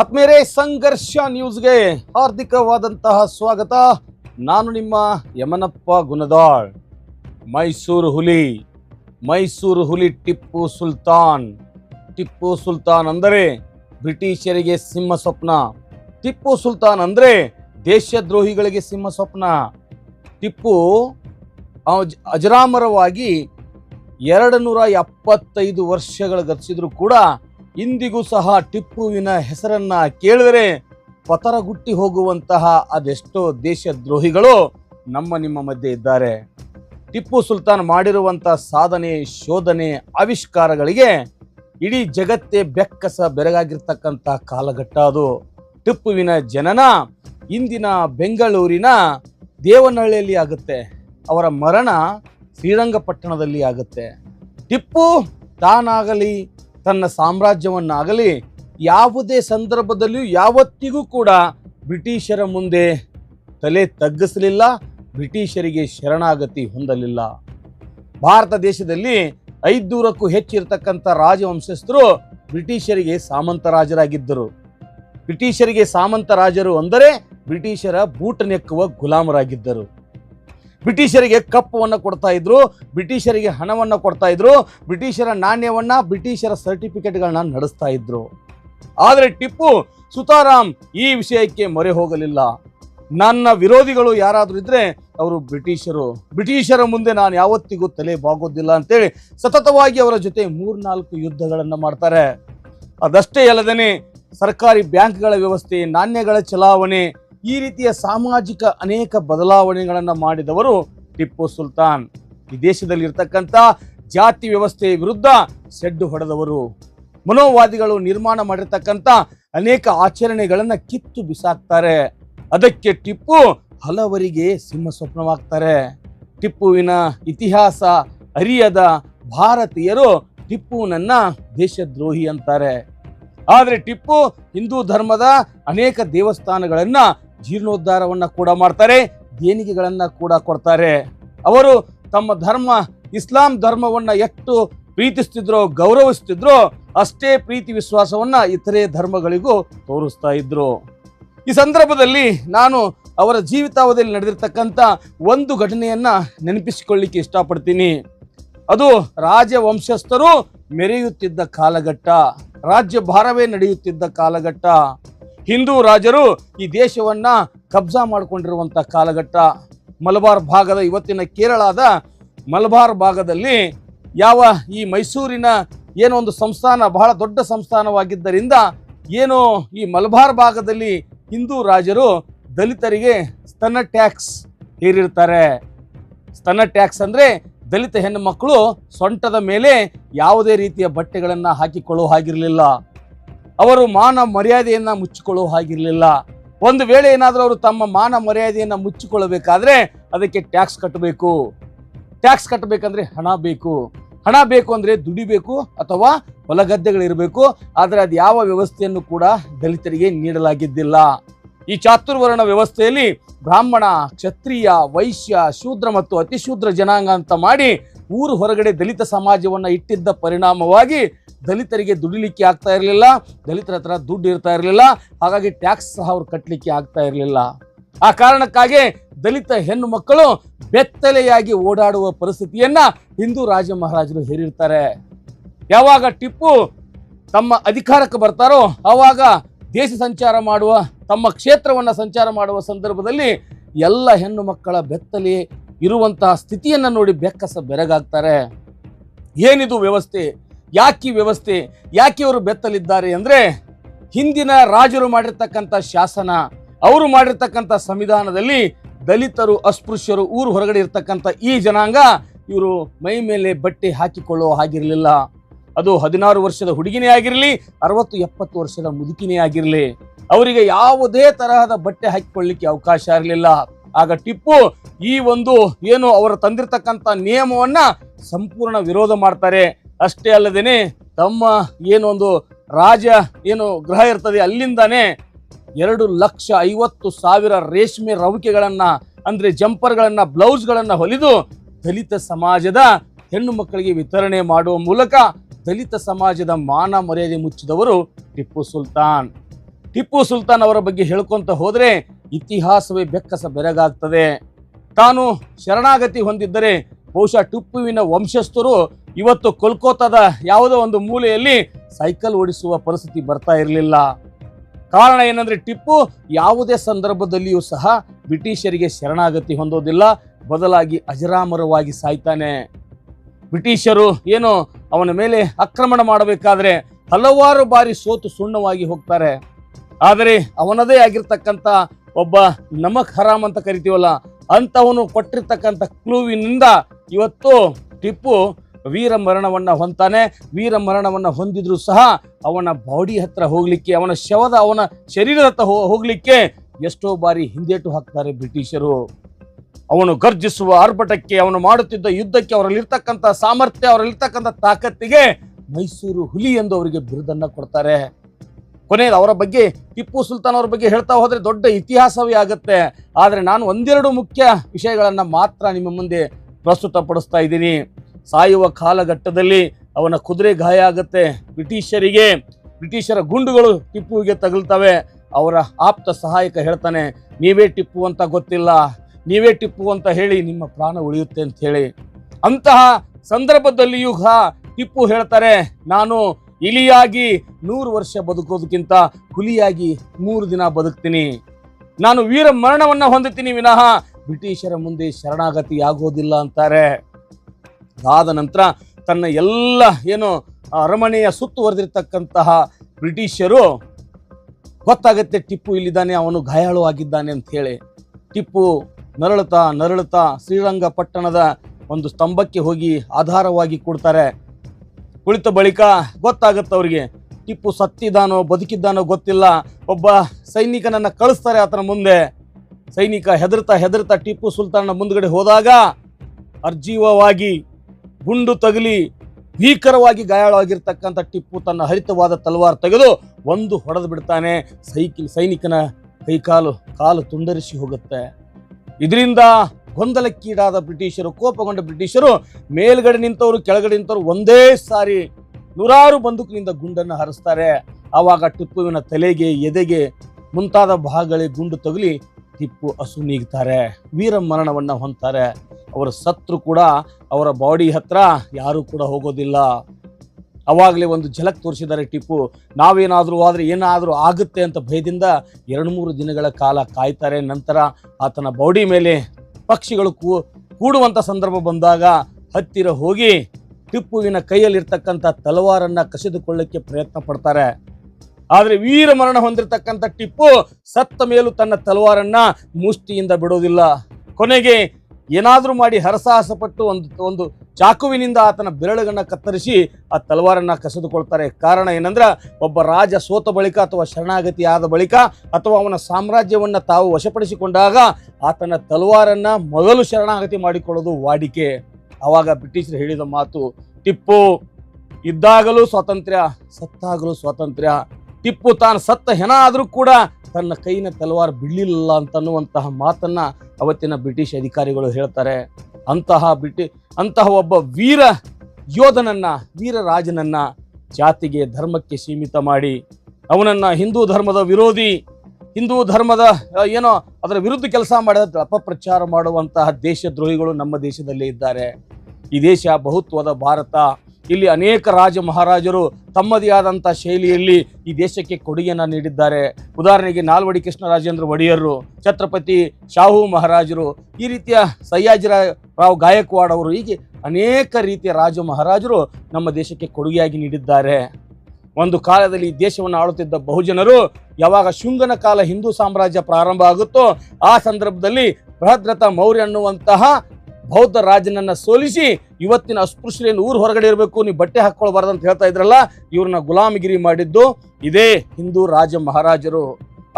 ಆತ್ಮೇರೆ ಸಂಘರ್ಷ ನ್ಯೂಸ್ಗೆ ಹಾರ್ದಿಕವಾದಂತಹ ಸ್ವಾಗತ. ನಾನು ನಿಮ್ಮ ಯಮನಪ್ಪ ಗುಣದಾಳ್. ಮೈಸೂರು ಹುಲಿ. ಮೈಸೂರು ಹುಲಿ ಟಿಪ್ಪು ಸುಲ್ತಾನ್. ಟಿಪ್ಪು ಸುಲ್ತಾನ್ ಅಂದರೆ ಬ್ರಿಟಿಷರಿಗೆ ಸಿಂಹ ಸ್ವಪ್ನ. ಟಿಪ್ಪು ಸುಲ್ತಾನ್ ಅಂದರೆ ದೇಶದ್ರೋಹಿಗಳಿಗೆ ಸಿಂಹ ಸ್ವಪ್ನ. ಟಿಪ್ಪು ಅಜರಾಮರವಾಗಿ ಎರಡು ನೂರ ಎಪ್ಪತ್ತೈದು ವರ್ಷಗಳು ಗತಿಸಿದ್ರು ಕೂಡ ಇಂದಿಗೂ ಸಹ ಟಿಪ್ಪುವಿನ ಹೆಸರನ್ನ ಕೇಳಿದರೆ ಪತರಗುಟ್ಟಿ ಹೋಗುವಂತಹ ಅದೆಷ್ಟೋ ದೇಶದ್ರೋಹಿಗಳು ನಮ್ಮ ನಿಮ್ಮ ಮಧ್ಯೆ ಇದ್ದಾರೆ. ಟಿಪ್ಪು ಸುಲ್ತಾನ್ ಮಾಡಿರುವಂತಹ ಸಾಧನೆ, ಶೋಧನೆ, ಆವಿಷ್ಕಾರಗಳಿಗೆ ಇಡೀ ಜಗತ್ತೇ ಬೆಕ್ಕಸ ಬೆರಗಾಗಿರ್ತಕ್ಕಂಥ ಕಾಲಘಟ್ಟ ಅದು. ಟಿಪ್ಪುವಿನ ಜನನ ಇಂದಿನ ಬೆಂಗಳೂರಿನ ದೇವನಹಳ್ಳಿಯಲ್ಲಿ ಆಗುತ್ತೆ. ಅವರ ಮರಣ ಶ್ರೀರಂಗಪಟ್ಟಣದಲ್ಲಿ ಆಗುತ್ತೆ. ಟಿಪ್ಪು ತಾನಾಗಲಿ ತನ್ನ ಸಾಮ್ರಾಜ್ಯವನ್ನಾಗಲಿ ಯಾವುದೇ ಸಂದರ್ಭದಲ್ಲಿಯೂ ಯಾವತ್ತಿಗೂ ಕೂಡ ಬ್ರಿಟಿಷರ ಮುಂದೆ ತಲೆ ತಗ್ಗಿಸಲಿಲ್ಲ, ಬ್ರಿಟಿಷರಿಗೆ ಶರಣಾಗತಿ ಹೊಂದಲಿಲ್ಲ. ಭಾರತ ದೇಶದಲ್ಲಿ ಐದುನೂರಕ್ಕೂ ಹೆಚ್ಚಿರತಕ್ಕಂಥ ರಾಜವಂಶಸ್ಥರು ಬ್ರಿಟಿಷರಿಗೆ ಸಾಮಂತರಾಜರಾಗಿದ್ದರು. ಬ್ರಿಟಿಷರಿಗೆ ಸಾಮಂತರಾಜರು ಅಂದರೆ ಬ್ರಿಟಿಷರ ಬೂಟ ನೆಕ್ಕುವ ಗುಲಾಮರಾಗಿದ್ದರು. ಬ್ರಿಟಿಷರಿಗೆ ಕಪ್ಪವನ್ನು ಕೊಡ್ತಾ ಇದ್ರು, ಬ್ರಿಟಿಷರಿಗೆ ಹಣವನ್ನು ಕೊಡ್ತಾ ಇದ್ರು, ಬ್ರಿಟಿಷರ ನಾಣ್ಯವನ್ನ, ಬ್ರಿಟಿಷರ ಸರ್ಟಿಫಿಕೇಟ್ಗಳನ್ನ ನಡೆಸ್ತಾ ಇದ್ರು. ಆದರೆ ಟಿಪ್ಪು ಸುತಾರಾಮ್ ಈ ವಿಷಯಕ್ಕೆ ಮೊರೆ ಹೋಗಲಿಲ್ಲ. ನನ್ನ ವಿರೋಧಿಗಳು ಯಾರಾದರೂ ಇದ್ರೆ ಅವರು ಬ್ರಿಟಿಷರು. ಬ್ರಿಟಿಷರ ಮುಂದೆ ನಾನು ಯಾವತ್ತಿಗೂ ತಲೆ ಬಾಗೋದಿಲ್ಲ ಅಂತೇಳಿ ಸತತವಾಗಿ ಅವರ ಜೊತೆ ಮೂರ್ನಾಲ್ಕು ಯುದ್ಧಗಳನ್ನು ಮಾಡ್ತಾರೆ. ಅದಷ್ಟೇ ಅಲ್ಲದೇ ಸರ್ಕಾರಿ ಬ್ಯಾಂಕ್ಗಳ ವ್ಯವಸ್ಥೆ, ನಾಣ್ಯಗಳ ಚಲಾವಣೆ ಈ ರೀತಿಯ ಸಾಮಾಜಿಕ ಅನೇಕ ಬದಲಾವಣೆಗಳನ್ನು ಮಾಡಿದವರು ಟಿಪ್ಪು ಸುಲ್ತಾನ್. ಈ ದೇಶದಲ್ಲಿರ್ತಕ್ಕಂಥ ಜಾತಿ ವ್ಯವಸ್ಥೆಯ ವಿರುದ್ಧ ಸೆಡ್ಡು ಹೊಡೆದವರು. ಮನೋವಾದಿಗಳು ನಿರ್ಮಾಣ ಮಾಡಿರ್ತಕ್ಕಂಥ ಅನೇಕ ಆಚರಣೆಗಳನ್ನು ಕಿತ್ತು ಬಿಸಾಕ್ತಾರೆ. ಅದಕ್ಕೆ ಟಿಪ್ಪು ಹಲವರಿಗೆ ಸಿಂಹ ಸ್ವಪ್ನವಾಗ್ತಾರೆ ಟಿಪ್ಪುವಿನ ಇತಿಹಾಸ ಅರಿಯದ ಭಾರತೀಯರು ಟಿಪ್ಪುನನ್ನ ದೇಶದ್ರೋಹಿ ಅಂತಾರೆ. ಆದರೆ ಟಿಪ್ಪು ಹಿಂದೂ ಧರ್ಮದ ಅನೇಕ ದೇವಸ್ಥಾನಗಳನ್ನ ಜೀರ್ಣೋದ್ಧಾರವನ್ನ ಕೂಡ ಮಾಡ್ತಾರೆ, ದೇಣಿಗೆಗಳನ್ನ ಕೂಡ ಕೊಡ್ತಾರೆ. ಅವರು ತಮ್ಮ ಧರ್ಮ, ಇಸ್ಲಾಂ ಧರ್ಮವನ್ನ ಎಷ್ಟು ಪ್ರೀತಿಸ್ತಿದ್ರೋ, ಗೌರವಿಸ್ತಿದ್ರೋ, ಅಷ್ಟೇ ಪ್ರೀತಿ ವಿಶ್ವಾಸವನ್ನ ಇತರೆ ಧರ್ಮಗಳಿಗೂ ತೋರಿಸ್ತಾ ಇದ್ರು. ಈ ಸಂದರ್ಭದಲ್ಲಿ ನಾನು ಅವರ ಜೀವಿತಾವಧಿಯಲ್ಲಿ ನಡೆದಿರ್ತಕ್ಕಂಥ ಒಂದು ಘಟನೆಯನ್ನ ನೆನಪಿಸಿಕೊಳ್ಳಿಕ್ಕೆ ಇಷ್ಟಪಡ್ತೀನಿ. ಅದು ರಾಜವಂಶಸ್ಥರು ಮೆರೆಯುತ್ತಿದ್ದ ಕಾಲಘಟ್ಟ ರಾಜ್ಯ ಭಾರವೇ ನಡೆಯುತ್ತಿದ್ದ ಕಾಲಘಟ್ಟ. ಹಿಂದೂ ರಾಜರು ಈ ದೇಶವನ್ನ ಕಬ್ಜಾ ಮಾಡಿಕೊಂಡಿರುವಂಥ ಕಾಲಘಟ್ಟ ಮಲಬಾರ್ ಭಾಗದ ಇವತ್ತಿನ ಕೇರಳದ ಮಲಬಾರ್ ಭಾಗದಲ್ಲಿ ಯಾವ ಈ ಮೈಸೂರಿನ ಏನೋ ಒಂದು ಸಂಸ್ಥಾನ, ಬಹಳ ದೊಡ್ಡ ಸಂಸ್ಥಾನವಾಗಿದ್ದರಿಂದ ಏನು ಈ ಮಲಬಾರ್ ಭಾಗದಲ್ಲಿ ಹಿಂದೂ ರಾಜರು ದಲಿತರಿಗೆ ಸ್ತನ ಟ್ಯಾಕ್ಸ್ ಹೇರಿರ್ತಾರೆ. ಸ್ತನ ಟ್ಯಾಕ್ಸ್ ಅಂದರೆ ದಲಿತ ಹೆಣ್ಣು ಮಕ್ಕಳು ಸೊಂಟದ ಮೇಲೆ ಯಾವುದೇ ರೀತಿಯ ಬಟ್ಟೆಗಳನ್ನು ಹಾಕಿಕೊಳ್ಳುವ ಹಾಗಿರಲಿಲ್ಲ. ಅವರು ಮಾನ ಮರ್ಯಾದೆಯನ್ನು ಮುಚ್ಚಿಕೊಳ್ಳುವ ಹಾಗಿರಲಿಲ್ಲ. ಒಂದು ವೇಳೆ ಏನಾದರೂ ಅವರು ತಮ್ಮ ಮಾನ ಮರ್ಯಾದೆಯನ್ನು ಮುಚ್ಚಿಕೊಳ್ಳಬೇಕಾದ್ರೆ ಅದಕ್ಕೆ ಟ್ಯಾಕ್ಸ್ ಕಟ್ಟಬೇಕು. ಟ್ಯಾಕ್ಸ್ ಕಟ್ಟಬೇಕಂದ್ರೆ ಹಣ ಬೇಕು. ಹಣ ಬೇಕು ಅಂದ್ರೆ ದುಡಿಬೇಕು ಅಥವಾ ಹೊಲ ಗದ್ದೆಗಳಿರಬೇಕು ಆದರೆ ಅದು ಯಾವ ವ್ಯವಸ್ಥೆಯನ್ನು ಕೂಡ ದಲಿತರಿಗೆ ನೀಡಲಾಗಿದ್ದಿಲ್ಲ. ಈ ಚಾತುರ್ವರ್ಣ ವ್ಯವಸ್ಥೆಯಲ್ಲಿ ಬ್ರಾಹ್ಮಣ, ಕ್ಷತ್ರಿಯ, ವೈಶ್ಯ, ಶೂದ್ರ ಮತ್ತು ಅತಿಶೂದ್ರ ಜನಾಂಗ ಅಂತ ಮಾಡಿ ಊರು ಹೊರಗಡೆ ದಲಿತ ಸಮಾಜವನ್ನು ಇಟ್ಟಿದ್ದ ಪರಿಣಾಮವಾಗಿ ದಲಿತರಿಗೆ ದುಡಿಲಿಕ್ಕೆ ಆಗ್ತಾ ಇರಲಿಲ್ಲ, ದಲಿತರ ಹತ್ರ ದುಡ್ಡು ಇರ್ತಾ ಇರಲಿಲ್ಲ, ಹಾಗಾಗಿ ಟ್ಯಾಕ್ಸ್ ಸಹ ಅವ್ರು ಕಟ್ಟಲಿಕ್ಕೆ ಆಗ್ತಾ ಇರಲಿಲ್ಲ. ಆ ಕಾರಣಕ್ಕಾಗಿ ದಲಿತ ಹೆಣ್ಣು ಮಕ್ಕಳು ಬೆತ್ತಲೆಯಾಗಿ ಓಡಾಡುವ ಪರಿಸ್ಥಿತಿಯನ್ನು ಹಿಂದೂ ರಾಜ ಮಹಾರಾಜರು ಹೇರಿರ್ತಾರೆ. ಯಾವಾಗ ಟಿಪ್ಪು ತಮ್ಮ ಅಧಿಕಾರಕ್ಕೆ ಬರ್ತಾರೋ ಆವಾಗ ದೇಶ ಸಂಚಾರ ಮಾಡುವ, ತಮ್ಮ ಕ್ಷೇತ್ರವನ್ನು ಸಂಚಾರ ಮಾಡುವ ಸಂದರ್ಭದಲ್ಲಿ ಎಲ್ಲ ಹೆಣ್ಣು ಮಕ್ಕಳ ಬೆತ್ತಲೆ ಇರುವಂತಹ ಸ್ಥಿತಿಯನ್ನು ನೋಡಿ ಬೆಕ್ಕಸ ಬೆರಗಾಗ್ತಾರೆ. ಏನಿದು ವ್ಯವಸ್ಥೆ? ಯಾಕೆ ವ್ಯವಸ್ಥೆ? ಯಾಕೆ ಅವರು ಬೆತ್ತಲಿದ್ದಾರೆ ಅಂದರೆ ಹಿಂದಿನ ರಾಜರು ಮಾಡಿರ್ತಕ್ಕಂಥ ಶಾಸನ, ಅವರು ಮಾಡಿರ್ತಕ್ಕಂಥ ಸಂವಿಧಾನದಲ್ಲಿ ದಲಿತರು, ಅಸ್ಪೃಶ್ಯರು, ಊರು ಹೊರಗಡೆ ಇರ್ತಕ್ಕಂಥ ಈ ಜನಾಂಗ ಇವರು ಮೈ ಮೇಲೆ ಬಟ್ಟೆ ಹಾಕಿಕೊಳ್ಳೋ ಹಾಗಿರಲಿಲ್ಲ. ಅದು ಹದಿನಾರು ವರ್ಷದ ಹುಡುಗಿನೇ ಆಗಿರಲಿ, ಅರವತ್ತು ಎಪ್ಪತ್ತು ವರ್ಷದ ಮುದುಕಿನೇ ಆಗಿರಲಿ. ಅವರಿಗೆ ಯಾವುದೇ ತರಹದ ಬಟ್ಟೆ ಹಾಕಿಕೊಳ್ಳಿಕ್ಕೆ ಅವಕಾಶ ಇರಲಿಲ್ಲ. ಆಗ ಟಿಪ್ಪು ಈ ಒಂದು ಏನು ಅವರು ತಂದಿರತಕ್ಕಂಥ ನಿಯಮವನ್ನು ಸಂಪೂರ್ಣ ವಿರೋಧ ಮಾಡ್ತಾರೆ. ಅಷ್ಟೇ ಅಲ್ಲದೇ ತಮ್ಮ ಏನೊಂದು ರಾಜ ಏನು ಗ್ರಹ ಇರ್ತದೆ ಅಲ್ಲಿಂದಾನೇ ಎರಡು ಲಕ್ಷ ಐವತ್ತು ಸಾವಿರ ರೇಷ್ಮೆ ರವಿಕೆಗಳನ್ನು ಅಂದರೆ ಜಂಪರ್ಗಳನ್ನು, ಬ್ಲೌಸ್ಗಳನ್ನು ಹೊಲಿದು ದಲಿತ ಸಮಾಜದ ಹೆಣ್ಣು ಮಕ್ಕಳಿಗೆ ವಿತರಣೆ ಮಾಡುವ ಮೂಲಕ ದಲಿತ ಸಮಾಜದ ಮಾನ ಮರ್ಯಾದೆ ಮುಚ್ಚಿದವರು ಟಿಪ್ಪು ಸುಲ್ತಾನ್. ಟಿಪ್ಪು ಸುಲ್ತಾನ್ ಅವರ ಬಗ್ಗೆ ಹೇಳ್ಕೊಂತ ಹೋದರೆ ಇತಿಹಾಸವೇ ಬೆಕ್ಕಸ ಬೆರಗಾಗ್ತದೆ. ತಾನು ಶರಣಾಗತಿ ಹೊಂದಿದ್ದರೆ ಬಹುಶಃ ಟಿಪ್ಪುವಿನ ವಂಶಸ್ಥರು ಇವತ್ತು ಕೋಲ್ಕತ್ತಾದ ಯಾವುದೋ ಒಂದು ಮೂಲೆಯಲ್ಲಿ ಸೈಕಲ್ ಓಡಿಸುವ ಪರಿಸ್ಥಿತಿ ಬರ್ತಾ ಇರಲಿಲ್ಲ. ಕಾರಣ ಏನಂದ್ರೆ ಟಿಪ್ಪು ಯಾವುದೇ ಸಂದರ್ಭದಲ್ಲಿಯೂ ಸಹ ಬ್ರಿಟಿಷರಿಗೆ ಶರಣಾಗತಿ ಹೊಂದೋದಿಲ್ಲ, ಬದಲಾಗಿ ಅಜರಾಮರವಾಗಿ ಸಾಯ್ತಾನೆ. ಬ್ರಿಟಿಷರು ಏನು ಅವನ ಮೇಲೆ ಆಕ್ರಮಣ ಮಾಡಬೇಕಾದ್ರೆ ಹಲವಾರು ಬಾರಿ ಸೋತು ಸುಣ್ಣವಾಗಿ ಹೋಗ್ತಾರೆ. ಆದರೆ ಅವನದೇ ಆಗಿರ್ತಕ್ಕಂಥ ಒಬ್ಬ ನಮಕ್ ಹರಾಮ್ ಅಂತ ಕರಿತೀವಲ್ಲ, ಅಂತವನು ಕೊಟ್ಟಿರ್ತಕ್ಕಂಥ ಕ್ಲೂವಿನಿಂದ ಇವತ್ತು ಟಿಪ್ಪು ವೀರ ಮರಣವನ್ನು ಹೊಂತಾನೆ ವೀರ ಮರಣವನ್ನು ಹೊಂದಿದ್ರು ಸಹ ಅವನ ಬಾಡಿ ಹತ್ರ ಹೋಗಲಿಕ್ಕೆ, ಅವನ ಶವದ, ಅವನ ಶರೀರದ ಹತ್ರ ಹೋಗಲಿಕ್ಕೆ ಎಷ್ಟೋ ಬಾರಿ ಹಿಂದೇಟು ಹಾಕ್ತಾರೆ ಬ್ರಿಟಿಷರು. ಅವನು ಗರ್ಜಿಸುವ ಆರ್ಭಟಕ್ಕೆ, ಅವನು ಮಾಡುತ್ತಿದ್ದ ಯುದ್ಧಕ್ಕೆ ಅವರಲ್ಲಿರ್ತಕ್ಕಂಥ ಸಾಮರ್ಥ್ಯ, ಅವರಲ್ಲಿರ್ತಕ್ಕಂಥ ತಾಕತ್ತಿಗೆ ಮೈಸೂರು ಹುಲಿ ಎಂದು ಅವರಿಗೆ ಬಿರುದನ್ನು ಕೊಡ್ತಾರೆ. ಕೊನೆಯದು ಅವರ ಬಗ್ಗೆ ಟಿಪ್ಪು ಸುಲ್ತಾನ್ ಅವರ ಬಗ್ಗೆ ಹೇಳ್ತಾ ಹೋದರೆ ದೊಡ್ಡ ಇತಿಹಾಸವೇ ಆಗುತ್ತೆ. ಆದರೆ ನಾನು ಒಂದೆರಡು ಮುಖ್ಯ ವಿಷಯಗಳನ್ನು ಮಾತ್ರ ನಿಮ್ಮ ಮುಂದೆ ಪ್ರಸ್ತುತಪಡಿಸ್ತಾ ಇದ್ದೀನಿ. ಸಾಯುವ ಕಾಲಘಟ್ಟದಲ್ಲಿ ಅವನ ಕುದುರೆ ಗಾಯ ಆಗುತ್ತೆ. ಬ್ರಿಟಿಷರಿಗೆ, ಬ್ರಿಟಿಷರ ಗುಂಡುಗಳು ಟಿಪ್ಪುವಿಗೆ ತಗುಲ್ತವೆ. ಅವರ ಆಪ್ತ ಸಹಾಯಕ ಹೇಳ್ತಾನೆ, ನೀವೇ ಟಿಪ್ಪು ಅಂತ ಗೊತ್ತಿಲ್ಲ. ನೀವೇ ಟಿಪ್ಪು ಅಂತ ಹೇಳಿ ನಿಮ್ಮ ಪ್ರಾಣ ಉಳಿಯುತ್ತೆ ಅಂತ ಹೇಳಿ. ಅಂತಹ ಸಂದರ್ಭದಲ್ಲಿಯೂ ಟಿಪ್ಪು ಹೇಳ್ತಾರೆ, ನಾನು ಇಲಿಯಾಗಿ ನೂರು ವರ್ಷ ಬದುಕೋದಕ್ಕಿಂತ ಹುಲಿಯಾಗಿ ಮೂರು ದಿನ ಬದುಕ್ತೀನಿ. ನಾನು ವೀರ ಮರಣವನ್ನ ಹೊಂದುತ್ತೀನಿ ವಿನಃ ಬ್ರಿಟಿಷರ ಮುಂದೆ ಶರಣಾಗತಿ ಆಗೋದಿಲ್ಲ ಅಂತಾರೆ. ಅದಾದ ನಂತರ ತನ್ನ ಎಲ್ಲ ಏನು ಅರಮನೆಯ ಸುತ್ತುವರೆದಿರ್ತಕ್ಕಂತಹ ಬ್ರಿಟಿಷರು ಗೊತ್ತಾಗುತ್ತೆ ಟಿಪ್ಪು ಇಲ್ಲಿದ್ದಾನೆ, ಅವನು ಗಾಯಾಳು ಆಗಿದ್ದಾನೆ ಅಂತ ಹೇಳಿ. ಟಿಪ್ಪು ನರಳುತ್ತಾ ನರಳುತ್ತಾ ಶ್ರೀರಂಗಪಟ್ಟಣದ ಒಂದು ಸ್ತಂಭಕ್ಕೆ ಹೋಗಿ ಆಧಾರವಾಗಿ ಕೊಡ್ತಾರೆ. ಕುಳಿತ ಬಳಿಕ ಗೊತ್ತಾಗುತ್ತೆ ಅವರಿಗೆ. ಟಿಪ್ಪು ಸತ್ತಿದ್ದಾನೋ, ಬದುಕಿದ್ದಾನೋ ಗೊತ್ತಿಲ್ಲ. ಒಬ್ಬ ಸೈನಿಕನನ್ನು ಕಳಿಸ್ತಾರೆ ಆತನ ಮುಂದೆ. ಸೈನಿಕ ಹೆದರ್ತಾ ಹೆದರ್ತಾ ಟಿಪ್ಪು ಸುಲ್ತಾನನ ಮುಂದ್ಗಡೆ ಹೋದಾಗ ಅರ್ಜೀವವಾಗಿ ಗುಂಡು ತಗಲಿ ಭೀಕರವಾಗಿ ಗಾಯಾಳವಾಗಿರ್ತಕ್ಕಂಥ ಟಿಪ್ಪು ತನ್ನ ಹರಿತವಾದ ತಲವಾರ್ ತೆಗೆದು ಒಂದು ಹೊಡೆದು ಬಿಡ್ತಾನೆ. ಸೈಕಿ, ಸೈನಿಕನ ಕೈಕಾಲು, ಕಾಲು ತುಂಡರಿಸಿ ಹೋಗುತ್ತೆ. ಇದರಿಂದ ಗೊಂದಲಕ್ಕೀಡಾದ ಬ್ರಿಟಿಷರು, ಕೋಪಗೊಂಡ ಬ್ರಿಟಿಷರು, ಮೇಲ್ಗಡೆ ನಿಂತವರು, ಕೆಳಗಡೆ ನಿಂತವರು ಒಂದೇ ಸಾರಿ ನೂರಾರು ಬಂದೂಕಿನಿಂದ ಗುಂಡನ್ನು ಹರಿಸ್ತಾರೆ. ಆವಾಗ ಟಿಪ್ಪುವಿನ ತಲೆಗೆ, ಎದೆಗೆ ಮುಂತಾದ ಭಾಗಗಳಿಗೆ ಗುಂಡು ತಗುಲಿ ಟಿಪ್ಪು ಹಸು ನೀಗ್ತಾರೆ, ವೀರ ಮರಣವನ್ನು ಹೊಂತಾರೆ ಅವರ ಸತ್ರು ಕೂಡ ಅವರ ಬಾಡಿ ಹತ್ರ ಯಾರು ಕೂಡ ಹೋಗೋದಿಲ್ಲ. ಅವಾಗಲೇ ಒಂದು ಝಲಕ್ ತೋರಿಸಿದ್ದಾರೆ ಟಿಪ್ಪು. ನಾವೇನಾದರೂ ಆದರೆ ಏನಾದರೂ ಆಗುತ್ತೆ ಅಂತ ಭಯದಿಂದ ಎರಡು ಮೂರು ದಿನಗಳ ಕಾಲ ಕಾಯ್ತಾರೆ. ನಂತರ ಆತನ ಬಾಡಿ ಮೇಲೆ ಪಕ್ಷಿಗಳು ಕೂಡುವಂಥ ಸಂದರ್ಭ ಬಂದಾಗ ಹತ್ತಿರ ಹೋಗಿ ಟಿಪ್ಪುವಿನ ಕೈಯಲ್ಲಿರ್ತಕ್ಕಂಥ ತಲವಾರನ್ನು ಕಸಿದುಕೊಳ್ಳಕ್ಕೆ ಪ್ರಯತ್ನ ಪಡ್ತಾರೆ. ಆದರೆ ವೀರ ಮರಣ ಹೊಂದಿರತಕ್ಕಂಥ ಟಿಪ್ಪು ಸತ್ತ ಮೇಲೂ ತನ್ನ ತಲವಾರನ್ನು ಮುಷ್ಟಿಯಿಂದ ಬಿಡೋದಿಲ್ಲ. ಕೊನೆಗೆ ಏನಾದರೂ ಮಾಡಿ ಹರಸಾಹಸ ಪಟ್ಟು ಒಂದು ಒಂದು ಚಾಕುವಿನಿಂದ ಆತನ ಬೆರಳುಗಳನ್ನು ಕತ್ತರಿಸಿ ಆ ತಲವಾರನ್ನ ಕಸಿದುಕೊಳ್ತಾರೆ. ಕಾರಣ ಏನಂದ್ರೆ, ಒಬ್ಬ ರಾಜ ಸೋತ ಬಳಿಕ ಅಥವಾ ಶರಣಾಗತಿ ಆದ ಬಳಿಕ ಅಥವಾ ಅವನ ಸಾಮ್ರಾಜ್ಯವನ್ನ ತಾವು ವಶಪಡಿಸಿಕೊಂಡಾಗ ಆತನ ತಲವಾರನ್ನ ಮೊದಲು ಶರಣಾಗತಿ ಮಾಡಿಕೊಳ್ಳೋದು ವಾಡಿಕೆ. ಆವಾಗ ಬ್ರಿಟಿಷರು ಹೇಳಿದ ಮಾತು, ಟಿಪ್ಪು, ಇದ್ದಾಗಲೂ ಸ್ವಾತಂತ್ರ್ಯ, ಸತ್ತಾಗಲೂ ಸ್ವಾತಂತ್ರ್ಯ ಟಿಪ್ಪು ತಾನು ಸತ್ತ ಹೆಣ ಆದರೂ ಕೂಡ ತನ್ನ ಕೈನ ತಲವಾರು ಬಿಡಲಿಲ್ಲ ಅಂತನ್ನುವಂತಹ ಮಾತನ್ನು ಅವತ್ತಿನ ಬ್ರಿಟಿಷ್ ಅಧಿಕಾರಿಗಳು ಹೇಳ್ತಾರೆ. ಅಂತಹ ಬ್ರಿಟಿ, ಅಂತಹ ಒಬ್ಬ ವೀರ ಯೋಧನನ್ನು, ವೀರ ರಾಜನನ್ನ ಜಾತಿಗೆ, ಧರ್ಮಕ್ಕೆ ಸೀಮಿತ ಮಾಡಿ, ಅವನನ್ನು ಹಿಂದೂ ಧರ್ಮದ ವಿರೋಧಿ, ಹಿಂದೂ ಧರ್ಮದ ಏನೋ ಅದರ ವಿರುದ್ಧ ಕೆಲಸ ಮಾಡಿದ ಅಪಪ್ರಚಾರ ಮಾಡುವಂತಹ ದೇಶದ್ರೋಹಿಗಳು ನಮ್ಮ ದೇಶದಲ್ಲೇ ಇದ್ದಾರೆ. ಈ ದೇಶ ಬಹುತ್ವದ ಭಾರತ. ಇಲ್ಲಿ ಅನೇಕ ರಾಜ ಮಹಾರಾಜರು ತಮ್ಮದೇ ಆದಂಥ ಶೈಲಿಯಲ್ಲಿ ಈ ದೇಶಕ್ಕೆ ಕೊಡುಗೆಯನ್ನು ನೀಡಿದ್ದಾರೆ. ಉದಾಹರಣೆಗೆ ನಾಲ್ವಡಿ ಕೃಷ್ಣರಾಜೇಂದ್ರ ಒಡೆಯರು, ಛತ್ರಪತಿ ಶಾಹು ಮಹಾರಾಜರು, ಈ ರೀತಿಯ ಸಯ್ಯಾಜಿರ ರಾವ್ ಗಾಯಕ್ವಾಡ್ ಅವರು ಹೀಗೆ ಅನೇಕ ರೀತಿಯ ರಾಜ ಮಹಾರಾಜರು ನಮ್ಮ ದೇಶಕ್ಕೆ ಕೊಡುಗೆಯಾಗಿ ನೀಡಿದ್ದಾರೆ. ಒಂದು ಕಾಲದಲ್ಲಿ ಈ ದೇಶವನ್ನು ಆಳುತ್ತಿದ್ದ ಬಹುಜನರು ಯಾವಾಗ ಶುಂಗನ ಕಾಲ ಹಿಂದೂ ಸಾಮ್ರಾಜ್ಯ ಪ್ರಾರಂಭ ಆಗುತ್ತೋ ಆ ಸಂದರ್ಭದಲ್ಲಿ ಬೃಹದ್ರಥ ಮೌರ್ಯ ಅನ್ನುವಂತಹ ಬೌದ್ಧ ರಾಜನನ್ನ ಸೋಲಿಸಿ ಇವತ್ತಿನ ಅಸ್ಪೃಶ್ಯರೇನು ಊರು ಹೊರಗಡೆ ಇರಬೇಕು ನೀವು ಬಟ್ಟೆ ಹಾಕೊಳ್ಬಾರ್ದು ಅಂತ ಹೇಳ್ತಾ ಇದ್ರಲ್ಲ, ಇವ್ರನ್ನ ಗುಲಾಮಗಿರಿ ಮಾಡಿದ್ದು ಇದೇ ಹಿಂದೂ ರಾಜ ಮಹಾರಾಜರು.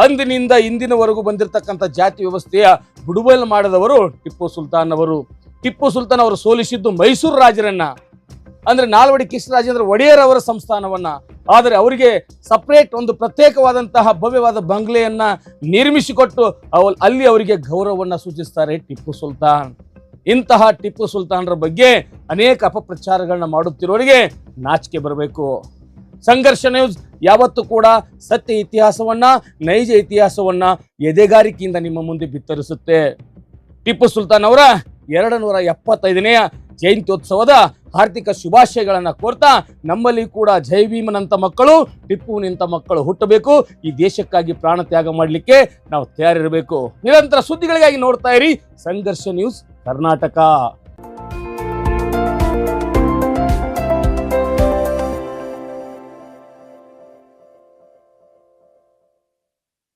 ಅಂದಿನಿಂದ ಇಂದಿನವರೆಗೂ ಬಂದಿರತಕ್ಕಂಥ ಜಾತಿ ವ್ಯವಸ್ಥೆಯ ಬುಡುಬಲ್ ಮಾಡಿದವರು ಟಿಪ್ಪು ಸುಲ್ತಾನ್ ಅವರು. ಟಿಪ್ಪು ಸುಲ್ತಾನ್ ಅವರು ಸೋಲಿಸಿದ್ದು ಮೈಸೂರು ರಾಜರನ್ನ. ಅಂದ್ರೆ ನಾಲ್ವಡಿ ಕೃಷ್ಣರಾಜೇಂದ್ರ ಒಡೆಯರ್ ಅವರ ಸಂಸ್ಥಾನವನ್ನ. ಆದರೆ ಅವರಿಗೆ ಸಪ್ರೇಟ್ ಒಂದು ಪ್ರತ್ಯೇಕವಾದಂತಹ ಭವ್ಯವಾದ ಬಂಗ್ಲೆಯನ್ನ ನಿರ್ಮಿಸಿಕೊಟ್ಟು ಅಲ್ಲಿ ಅವರಿಗೆ ಗೌರವವನ್ನ ಸೂಚಿಸ್ತಾರೆ ಟಿಪ್ಪು ಸುಲ್ತಾನ್. ಇಂತಹ ಟಿಪ್ಪು ಸುಲ್ತಾನರ ಬಗ್ಗೆ ಅನೇಕ ಅಪಪ್ರಚಾರಗಳನ್ನ ಮಾಡುತ್ತಿರೋರಿಗೆ ನಾಚಿಕೆ ಬರಬೇಕು. ಸಂಘರ್ಷ ನ್ಯೂಸ್ ಯಾವತ್ತೂ ಕೂಡ ಸತ್ಯ ಇತಿಹಾಸವನ್ನ, ನೈಜ ಇತಿಹಾಸವನ್ನ ಎದೆಗಾರಿಕೆಯಿಂದ ನಿಮ್ಮ ಮುಂದೆ ಬಿತ್ತರಿಸುತ್ತೆ. ಟಿಪ್ಪು ಸುಲ್ತಾನ್ ಅವರ ಎರಡು ನೂರ ಎಪ್ಪತ್ತೈದನೆಯ ಜಯಂತ್ಯೋತ್ಸವದ ಹಾರ್ದಿಕ ಶುಭಾಶಯಗಳನ್ನು ಕೋರ್ತಾ ನಮ್ಮಲ್ಲಿ ಕೂಡ ಜೈ ಭೀಮನಂಥ ಮಕ್ಕಳು ಟಿಪ್ಪುವಿನಂಥ ಮಕ್ಕಳು ಹುಟ್ಟಬೇಕು. ಈ ದೇಶಕ್ಕಾಗಿ ಪ್ರಾಣ ತ್ಯಾಗ ಮಾಡಲಿಕ್ಕೆ ನಾವು ತಯಾರಿರಬೇಕು. ನಿರಂತರ ಸುದ್ದಿಗಳಿಗಾಗಿ ನೋಡ್ತಾ ಇರಿ ಸಂಘರ್ಷ ನ್ಯೂಸ್ कर्नाटका।